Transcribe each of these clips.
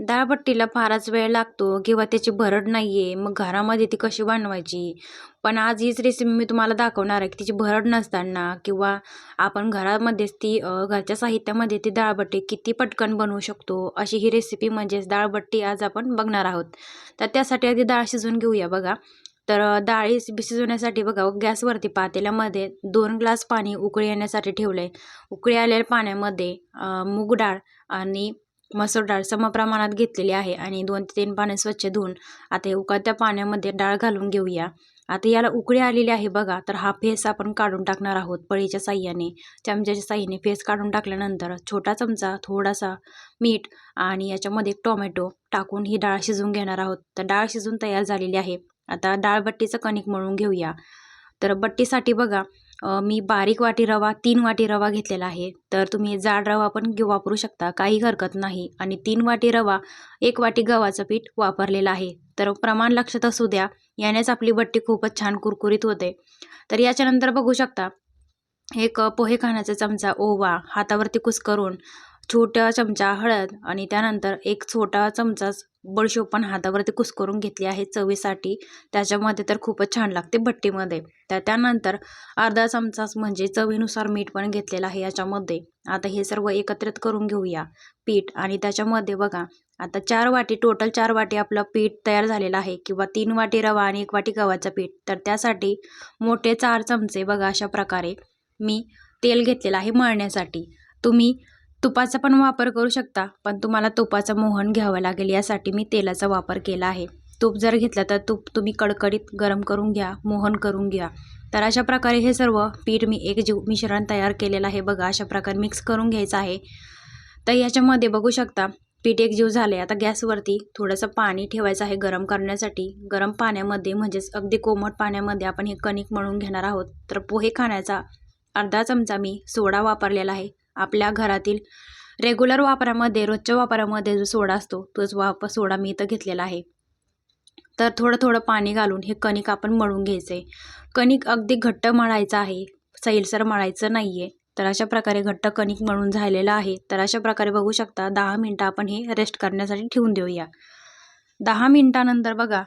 डाळबट्टीला फारच वेळ लागतो किंवा त्याची भरड नाही आहे मग घरामध्ये ती कशी बनवायची? पण आज हीच रेसिपी मी तुम्हाला दाखवणार आहे की तिची भरड नसताना किंवा आपण घरामध्येच ती घरच्या साहित्यामध्ये ती डाळबट्टी किती पटकन बनवू शकतो अशी ही रेसिपी म्हणजेच डाळबट्टी आज आपण बघणार आहोत. तर त्यासाठी आधी डाळ शिजवून घेऊया बघा. तर डाळी शिजवण्यासाठी बघा गॅसवरती पातेल्यामध्ये दोन ग्लास पाणी उकळी येण्यासाठी ठेवलं आहे उकळी आलेल्या पाण्यामध्ये मूग डाळ आणि मसूर डाळ समप्रमाणात घेतलेली आहे आणि दोन ते तीन पाने स्वच्छ धुवून आता हे उकळत्या पाण्यामध्ये डाळ घालून घेऊया. आता याला उकळी आलेली आहे बघा तर हा फेस आपण काढून टाकणार आहोत पळीच्या साह्याने. चमच्याच्या साह्याने फेस काढून टाकल्यानंतर छोटा चमचा थोडासा मीठ आणि याच्यामध्ये टोमॅटो टाकून ही डाळ शिजवून घेणार आहोत. तर डाळ शिजून तयार झालेली आहे. आता डाळ बट्टीचं कणिक मळून घेऊया. तर बट्टीसाठी बघा मी बारीक वाटी रवा तीन वाटी रवा घेतलेला आहे. तर तुम्ही जाड रवा पण वापरू शकता. काही हरकत नाही. आणि तीन वाटी रवा एक वाटी गव्हाचं पीठ वापरलेलं आहे. तर प्रमाण लक्षात असू द्या. यानेच आपली बट्टी खूपच छान कुरकुरीत होते. तर याच्यानंतर बघू शकता. एक पोहे खाण्याचा चमचा ओवा हातावरती कुस्करून छोटा चमचा हळद आणि त्यानंतर एक छोटा चमचाच बडीशोप पण हातावरती कुस्करून घेतली आहे चवीसाठी. त्याच्यामध्ये तर खूपच छान लागते भट्टीमध्ये. तर त्यानंतर अर्धा चमचाच म्हणजे चवीनुसार मीठ पण घेतलेलं आहे याच्यामध्ये. आता हे सर्व एकत्रित करून घेऊया पीठ आणि त्याच्यामध्ये बघा आता चार वाटी टोटल चार वाटी आपलं पीठ तयार झालेलं आहे किंवा तीन वाटी रवा आणि एक वाटी गव्हाचं पीठ. तर त्यासाठी मोठे चार चमचे बघा अशा प्रकारे मी तेल घेतलेलं आहे मळण्यासाठी. तुम्ही तुपाचा पण वापर करू शकता पण तुम्हाला तुपाचं मोहन घ्यावं लागेल यासाठी मी तेलाचा वापर केला आहे. तूप जर घेतलं तर तूप तुम्ही कडकडीत गरम करून घ्या मोहन करून घ्या. तर अशा प्रकारे हे सर्व पीठ मी एक जीव मिश्रण तयार केलेलं आहे. बघा अशा प्रकारे मिक्स करून घ्यायचं आहे. तर याच्यामध्ये बघू शकता पीठ एक जीव झाले आता गॅसवरती थोडंसं पाणी ठेवायचं आहे गरम करण्यासाठी. गरम पाण्यामध्ये म्हणजेच अगदी कोमट पाण्यामध्ये आपण हे कणिक मळून घेणार आहोत. तर पोहे खाण्याचा अर्धा चमचा मी सोडा वापरलेला आहे. आपल्या घरातील रेग्युलर वापरामध्ये रोजच्या वापरामध्ये जो सोडा असतो तोच वाप सोडा मी इथं घेतलेला आहे. तर थोडं थोडं पाणी घालून हे कणिक आपण मळून घ्यायचं आहे कणिक अगदी घट्ट मळायचं आहे सैलसर मळायचं नाही आहे तर अशा प्रकारे घट्ट कणिक मळून झालेलं आहे. तर अशा प्रकारे बघू शकता दहा मिनटं आपण हे रेस्ट करण्यासाठी ठेवून देऊया. दहा मिनटानंतर बघा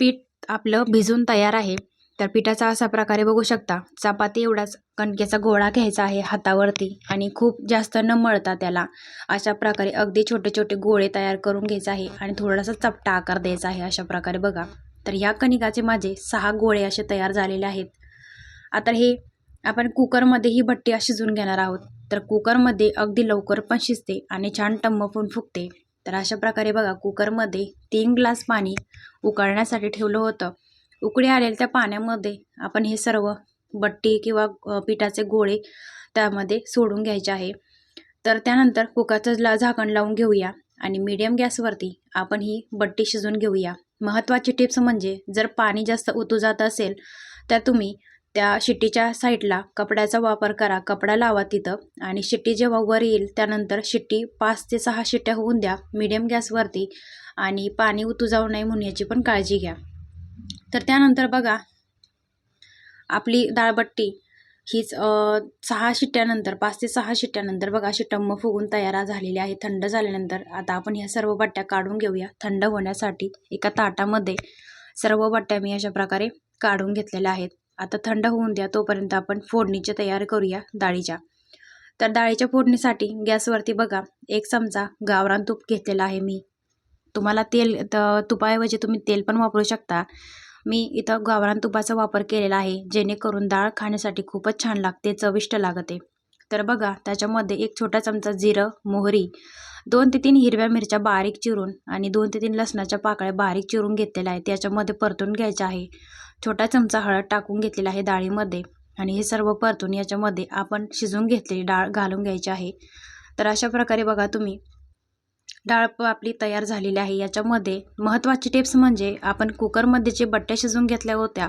पीठ आपलं भिजून तयार आहे. तर पिठाचा असा प्रकारे बघू शकता. चपाती एवढाच कणकेचा गोळा घ्यायचा आहे हातावरती आणि खूप जास्त न मळता त्याला अशा प्रकारे अगदी छोटे छोटे गोळे तयार करून घ्यायचे आहे आणि थोडासा चपटा आकार द्यायचा आहे अशा प्रकारे बघा. तर ह्या कणिकाचे माझे सहा गोळे असे तयार झालेले आहेत. आता हे आपण कुकरमध्ये ही भट्टी शिजवून घेणार आहोत. तर कुकरमध्ये अगदी लवकर पण शिजते आणि छान टम्म पण फुगते. तर अशा प्रकारे बघा कुकरमध्ये तीन ग्लास पाणी उकळण्यासाठी ठेवलं होतं. उकळी आलेल्या त्या पाण्यामध्ये आपण हे सर्व बट्टी किंवा पिठाचे गोळे त्यामध्ये सोडून घ्यायचे आहे. तर त्यानंतर कुकरचं ला झाकण लावून घेऊया आणि मीडियम गॅसवरती आपण ही बट्टी शिजवून घेऊया. महत्त्वाची टिप्स म्हणजे जर पाणी जास्त उतू जात असेल तर तुम्ही त्या शिट्टीच्या साईडला कपड्याचा वापर करा. कपडा लावा तिथं आणि शिट्टी जेव्हा वर येईल त्यानंतर शिट्टी पाच ते सहा शिट्ट्या होऊन द्या मीडियम गॅसवरती आणि पाणी उतू जाऊ नये म्हणून याची पण काळजी घ्या. तर त्यानंतर बघा आपली डाळबट्टी हीच सहा शिट्ट्यानंतर पाच ते सहा शिट्ट्यानंतर बघा अशी टम्म फुगून तयार झालेली आहे. थंड झाल्यानंतर आता आपण ह्या सर्व बट्ट्या काढून घेऊया. थंड होण्यासाठी एका ताटामध्ये सर्व बट्ट्या मी अशा प्रकारे काढून घेतलेल्या आहेत. आता थंड होऊन द्या तोपर्यंत आपण फोडणीच्या तयार करूया डाळीच्या. तर डाळीच्या फोडणीसाठी गॅसवरती बघा एक चमचा गावरान तूप घेतलेला आहे मी. तुम्हाला तेल तुपाऐवजी तुम्ही तेल पण वापरू शकता. मी इथं गावरान तुपाचा वापर केलेला आहे जेणेकरून डाळ खाण्यासाठी खूपच छान लागते चविष्ट लागते. तर बघा त्याच्यामध्ये एक छोटा चमचा जिरं मोहरी दोन ते तीन हिरव्या मिरच्या बारीक चिरून आणि दोन ते तीन लसणाच्या पाकळ्या बारीक चिरून घेतलेल्या आहेत त्याच्यामध्ये परतून घ्यायच्या आहे. छोटा चमचा हळद टाकून घेतलेला आहे डाळीमध्ये आणि हे सर्व परतून याच्यामध्ये आपण शिजून घेतलेली डाळ घालून घ्यायची आहे. तर अशा प्रकारे बघा तुम्ही डाळ आपली तयार झालेली आहे. याच्यामध्ये महत्त्वाची टिप्स म्हणजे आपण कुकरमध्ये जे बट्ट्या शिजवून घेतल्या होत्या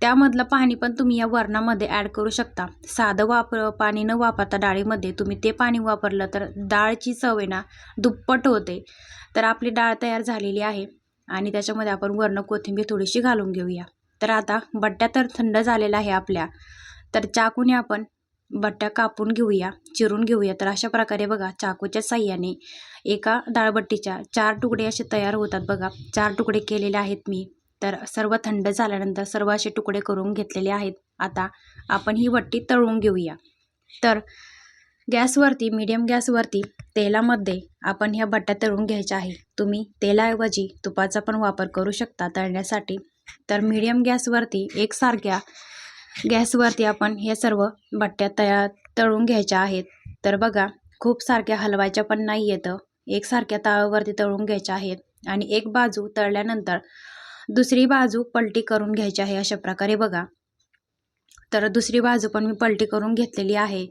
त्यामधलं पाणी पण तुम्ही या वरणामध्ये ॲड करू शकता. साधं वापर पाणी न वापरता डाळीमध्ये तुम्ही ते पाणी वापरलं तर डाळची चव आहे ना दुप्पट होते. तर आपली डाळ तयार झालेली आहे आणि त्याच्यामध्ये आपण वर्ण कोथिंबीर थोडीशी घालून घेऊया. तर आता बट्ट्या तर थंड झालेल्या आहे आपल्या तर चाकूने आपण बट्ट्या कापून घेऊया चिरून घेऊया. तर अशा प्रकारे बघा चाकूच्या साह्याने एका डाळबट्टीच्या चार तुकडे असे तयार होतात बघा. चार तुकडे केलेले आहेत मी. तर सर्व थंड झाल्यानंतर सर्व असे तुकडे करून घेतलेले आहेत. आता आपण ही बट्टी तळून घेऊया. तर गॅसवरती मीडियम गॅसवरती तेलामध्ये आपण ह्या बट्ट्या तळून घ्यायच्या आहे तुम्ही तेलाऐवजी तुपाचा पण वापर करू शकता तळण्यासाठी. तर मीडियम गॅसवरती एकसारख्या गॅसवरती आपण हे सर्व बट्ट्या तया तळून घ्यायच्या आहेत. तर बघा खूप सारख्या हलवायच्या पण नाही येतं. एकसारख्या ताव्यावरती तळून घ्यायच्या आहेत आणि एक बाजू तळल्यानंतर दुसरी बाजू पलटी करून घ्यायची आहे अशा प्रकारे बघा. तर दुसरी बाजू पण मी पलटी करून घेतलेली आहे.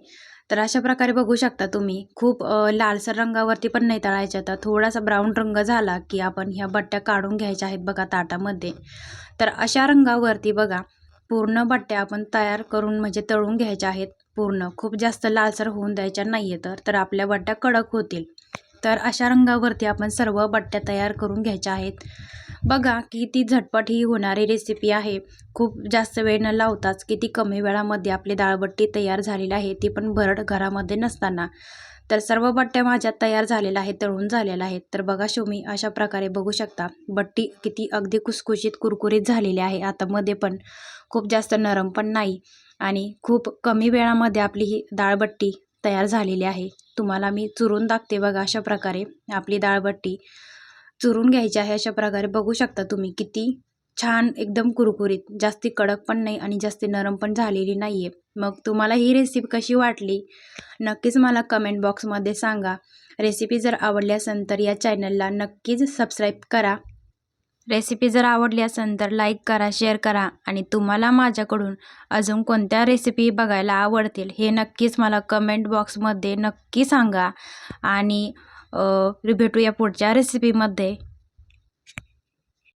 तर अशा प्रकारे बघू शकता तुम्ही. खूप लालसर रंगावरती पण नाही तळायच्या तर थोडासा ब्राऊन रंग झाला की आपण ह्या बट्ट्या काढून घ्यायच्या आहेत बघा ताटामध्ये. तर अशा रंगावरती बघा. पूर्ण बट्ट्या आपण तयार करून म्हणजे तळून घ्यायच्या आहेत पूर्ण. खूप जास्त लालसर होऊन द्यायच्या नाही आहे तर. तर आपल्या बट्ट्या कडक होतील. तर अशा रंगावरती आपण सर्व बट्ट्या तयार करून घ्यायच्या आहेत. बघा किती झटपट ही होणारी रेसिपी आहे. खूप जास्त वेळ न लावताच किती कमी वेळामध्ये आपली डाळबट्टी तयार झालेली आहे ती पण भरड घरामध्ये नसताना. तर सर्व बट्ट्या माझ्या तयार झालेल्या आहेत तळून झालेल्या आहेत. तर बघा तुम्ही अशा प्रकारे बघू शकता. बट्टी किती अगदी कुसकुशीत कुरकुरीत झालेली आहे. आता मध्ये पण खूप जास्त नरम पण नाही आणि खूप कमी वेळामध्ये आपली ही डाळबट्टी तयार झालेली आहे. तुम्हाला मी चुरून दाखते बघा अशा प्रकारे. आपली दाळबट्टी चुरून घ्यायची आहे अशा प्रकारे. बघू शकता तुम्ही किती छान एकदम कुरकुरीत. जास्ती कडक पण नाही आणि जास्ती नरम पण झालेली नाही आहे मग तुम्हाला ही रेसिपी कशी वाटली? नक्कीच मला कमेंट बॉक्समध्ये सांगा. रेसिपी जर आवडली असेल तर या चॅनलला नक्कीच सबस्क्राईब करा. रेसिपी जर आवडली असेल तर लाईक करा शेअर करा आणि तुम्हाला माझ्याकडून अजून कोणत्या रेसिपी बघायला आवडतील हे नक्कीच मला कमेंट बॉक्समध्ये नक्की सांगा. आणि भेटूया पुढच्या रेसिपीमध्ये